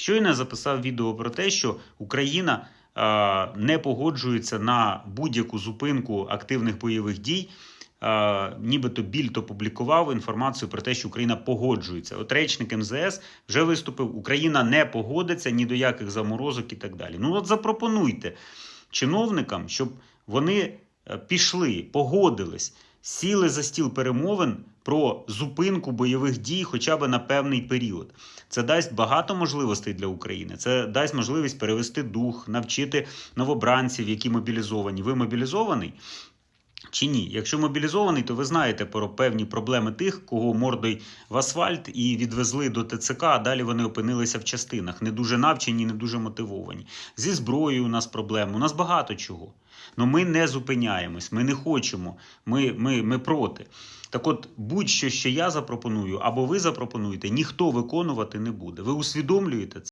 Щойно записав відео про те, що Україна е, не погоджується на будь-яку зупинку активних бойових дій. Е, нібито Більд опублікував інформацію про те, що Україна погоджується. От речник МЗС вже виступив: Україна не погодиться ні до яких заморозок і так далі. Ну от запропонуйте чиновникам, щоб вони пішли, погодились, сіли за стіл перемовин про зупинку бойових дій хоча б на певний період. Це дасть багато можливостей для України. Це дасть можливість перевести дух, навчити новобранців, які мобілізовані. Ви мобілізований? Чи ні? Якщо мобілізований, то ви знаєте про певні проблеми тих, кого мордою в асфальт і відвезли до ТЦК, а далі вони опинилися в частинах, не дуже навчені, не дуже мотивовані. Зі зброєю у нас проблеми, у нас багато чого. Ну ми не зупиняємось, ми не хочемо, ми, ми, ми проти. Так от, будь-що ще я запропоную, або ви запропонуєте, ніхто виконувати не буде. Ви усвідомлюєте це?